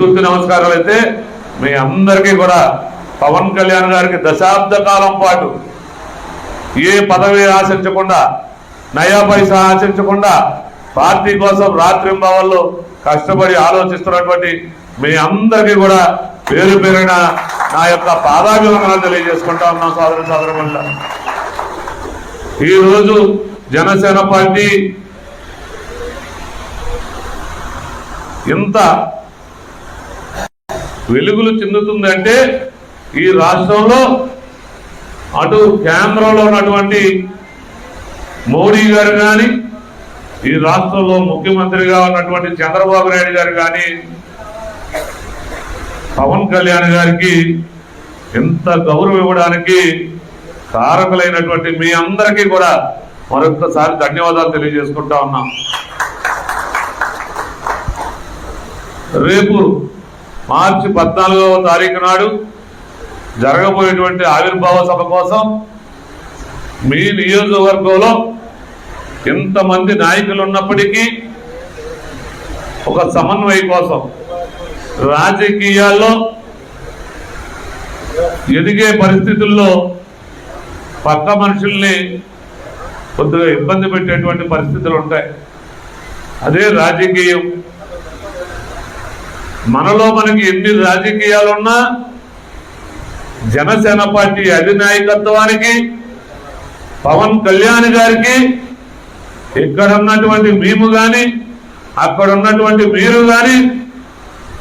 గుర్తుంచి నమస్కారాలు అయితే మీ అందరికీ కూడా పవన్ కళ్యాణ్ గారికి దశాబ్ద కాలం పాటు ఏ పదవి ఆశించకుండా నయా పైసా ఆశించకుండా పార్టీ కోసం రాత్రింబావల్లో కష్టపడి ఆలోచిస్తున్నటువంటి మీ అందరికీ కూడా పేరు పేరిన నా యొక్క పాదాభివందనాలు తెలియజేసుకుంటా ఉన్నాం సోదర సోదరుల ఈరోజు జనసేన పార్టీ ఇంత వెలుగులు చెందుతుందంటే ఈ రాష్ట్రంలో అటు కేంద్రంలో ఉన్నటువంటి మోడీ గారు కానీ ఈ రాష్ట్రంలో ముఖ్యమంత్రిగా ఉన్నటువంటి చంద్రబాబు నాయుడు గారు కానీ పవన్ కళ్యాణ్ గారికి ఎంత గౌరవం ఇవ్వడానికి కారకులైనటువంటి మీ అందరికీ కూడా మరొకసారి ధన్యవాదాలు తెలియజేసుకుంటా ఉన్నాం. రేపు మార్చి పద్నాలుగవ తారీఖు నాడు జరగబోయేటువంటి ఆవిర్భావ సభ కోసం మీ నియోజకవర్గంలో ఎంతమంది నాయకులు ఉన్నప్పటికీ ఒక సమన్వయం కోసం రాజకీయాల్లో ఎదిగే పరిస్థితుల్లో పక్క మనుషుల్ని కొద్దిగా ఇబ్బంది పెట్టేటువంటి పరిస్థితులు ఉంటాయి. అదే రాజకీయం. మనలో మనకి ఎన్ని రాజకీయాలున్నా జనసేన పార్టీ అధినాయకత్వానికి పవన్ కళ్యాణ్ గారికి ఇక్కడ ఉన్నటువంటి మేము కానీ అక్కడ ఉన్నటువంటి మీరు కానీ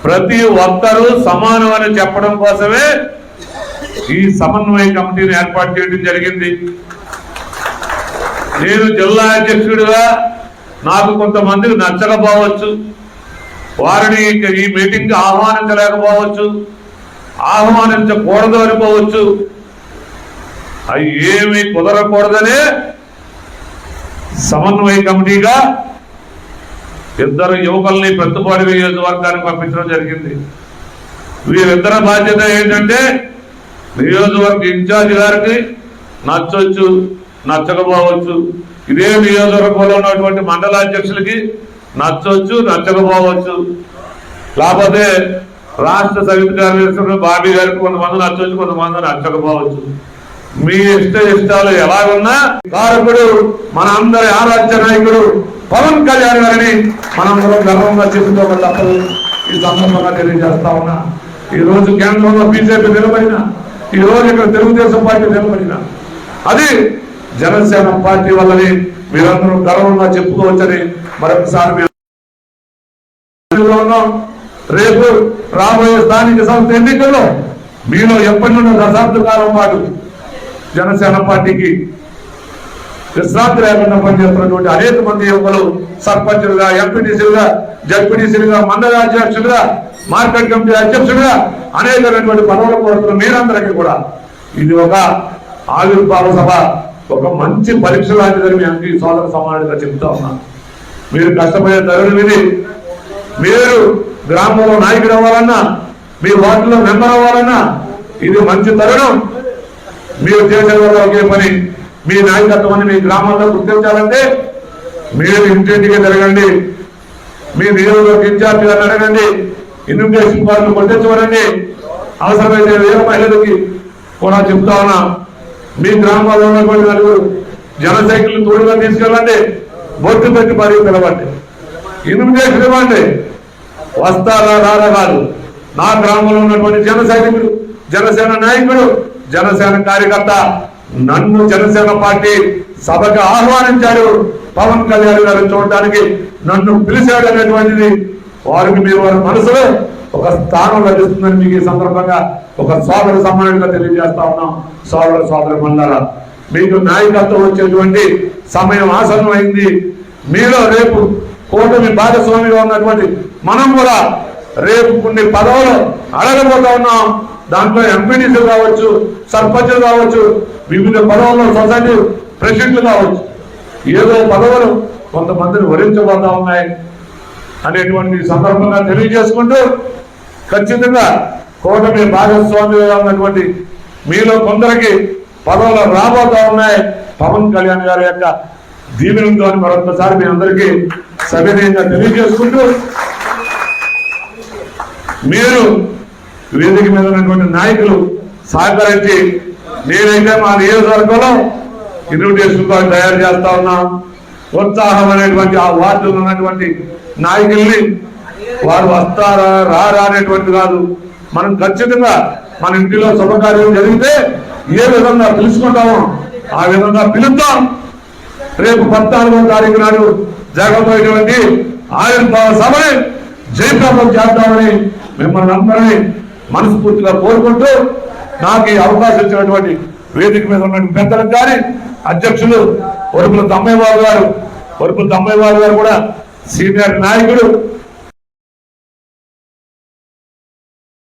ప్రతి ఒక్కరూ సమానం అని చెప్పడం కోసమే ఈ సమన్వయ కమిటీని ఏర్పాటు చేయడం జరిగింది. నేను జిల్లా అధ్యక్షుడిగా నాకు కొంతమందికి నచ్చకపోవచ్చు. వారిని ఈ మీటింగ్ ఆహ్వానించలేకపోవచ్చు. ఆహ్వానించకూడదు అనుకోవచ్చు. అవి ఏమి కుదరకూడదనే సమన్వయ కమిటీగా ఇద్దరు యువకుల్ని పెద్దపాటి నియోజకవర్గానికి పంపించడం జరిగింది. వీరిద్దరి బాధ్యత ఏంటంటే నియోజకవర్గ ఇన్ఛార్జ్ గారికి నచ్చొచ్చు నచ్చకపోవచ్చు. ఇదే నియోజకవర్గంలో ఉన్నటువంటి మండలాధ్యక్షులకి నచ్చవచ్చు నచ్చకపోవచ్చు. లేకపోతే రాష్ట్ర సమితి కార్యదర్శులు బాబీ గారికి కొంతమంది నచ్చవచ్చు కొంతమంది నచ్చకపోవచ్చు. మీ ఇష్ట ఇష్టాలు ఎలా ఉన్నా కారకుడు మన అందరి ఆరాధ్య నాయకుడు పవన్ కళ్యాణ్ గారిని మనందరం గర్వంగా చెప్పుకోవాలి ఈ సందర్భంగా తెలియజేస్తా ఉన్నా. ఈ రోజు కేంద్రంలో బీజేపీ నిలబడిన ఈ రోజు ఇక్కడ తెలుగుదేశం పార్టీ నిలబడిన అది జనసేన పార్టీ వల్లని మీరందరూ గర్వంగా చెప్పుకోవచ్చని మరొకసారి ఉన్నాం. రేపు రాబోయే స్థానిక సంస్థ ఎన్నికల్లో మీలో ఎప్పటి నుండి దశాబ్ద కాలం పాటు జనసేన పార్టీకి విశ్రాంతి లేకుండా పనిచేస్తున్నటువంటి అనేక మంది యువకులు సర్పంచులుగా ఎంపీటీసీలుగా జడ్పీటీసీలుగా మండలాధ్యక్షులుగా మార్కెట్ కమిటీ అధ్యక్షులుగా అనేకమైనటువంటి పదవులు కోరుతున్న మీరందరికీ కూడా ఇది ఒక ఆవిర్భావ సభ ఒక మంచి పరీక్ష లాంటిదని మేము సోదర సమానంగా చెప్తా ఉన్నాను మీరు కష్టపడే తరుణం విని మీరు గ్రామంలో నాయకుడు అవ్వాలన్నా మీ వార్డులో మెంబర్ అవ్వాలన్నా ఇది మంచి తరుణం. మీరు చేసే ఒకే పని మీ నాయకత్వాన్ని మీ గ్రామాల్లో గుర్తించాలంటే మీరు ఇంటింటికి తిరగండి. మీ నియోజకవర్గ ఇన్ఛార్జ్ గారిని అడగండి. ఇన్విటేషన్ కార్డులు కొట్టించమనండి. అవసరమైతే వేరే మహిళలకి కూడా చెప్తా ఉన్నా. మీ గ్రామాల్లో ఉన్నటువంటి నలుగురు జన సైకిల్ తోడుగా తీసుకెళ్ళండి. బొట్టు పెట్టి మరీ పిలవండి ఇన్విటేషన్ ఇవ్వండి. వస్తారా రారా కాదు. నా గ్రామంలో ఉన్నటువంటి జన సైనికుడు జనసేన నాయకుడు జనసేన కార్యకర్త నన్ను జనసేన పార్టీ సభకు ఆహ్వానించారు పవన్ కళ్యాణ్ గారు చూడటానికి నన్ను పిలిచాడు అనేటువంటిది వారికి మీరు వారి మనసులో ఒక స్థానం లభిస్తుందని మీకు ఈ సందర్భంగా ఒక సోదర సమానంగా తెలియజేస్తా ఉన్నాం. సోదర సోదర మండల మీకు నాయకత్వం వచ్చేటువంటి సమయం ఆసన్నమైంది. మీలో రేపు కూటమి భాగస్వామిగా ఉన్నటువంటి మనం కూడా రేపు కొన్ని పదవులు అడగబోతా ఉన్నాం. దాంట్లో ఎంపీడీసీలు కావచ్చు సర్పంచులు కావచ్చు వివిధ పదవుల్లో సొసైటీ ప్రెసిడెంట్లు కావచ్చు. ఏదో పదవులు కొంతమందిని వరించబోతా ఉన్నాయి అనేటువంటి సందర్భంగా తెలియజేసుకుంటూ ఖచ్చితంగా కూటమి భాగస్వామిగా ఉన్నటువంటి మీలో కొందరికి పదవులు రాబోతా ఉన్నాయి. పవన్ కళ్యాణ్ గారి యొక్క దీవెనతో అని మరొకసారి మీ అందరికీ సవినయంగా తెలియజేసుకుంటూ మీరు వేదిక మీద ఉన్నటువంటి నాయకులు సహకరించి నేనైతే మా నియోజకవర్గంలో ఇన్విటేషన్ కార్డు తయారు చేస్తా ఉన్నా. ఉత్సాహం అనేటువంటి ఆ వార్డులో ఉన్నటువంటి నాయకుల్ని వారు వస్తారా రారా అనేటువంటి కాదు. మనం ఖచ్చితంగా మన ఇంటిలో శుభకార్యం జరిగితే ఏ విధంగా పిలుచుకుంటామో ఆ విధంగా పిలుద్దాం. రేపు పద్నాలుగో తారీఖు నాడు జరగబోయేటువంటి ఆవిర్భావ సభని జయప్రదం చేద్దామని మిమ్మల్ని అందరినీ మనస్ఫూర్తిగా కోరుకుంటూ నాకు ఈ అవకాశం ఇచ్చినటువంటి వేదిక మీద ఉన్నటువంటి పెద్దలకు కానీ అధ్యక్షులు వరుపుల తమ్మయ్య బాబు గారు వరుపుల తమ్మయ్య బాబు గారు కూడా సీనియర్ నాయకుడు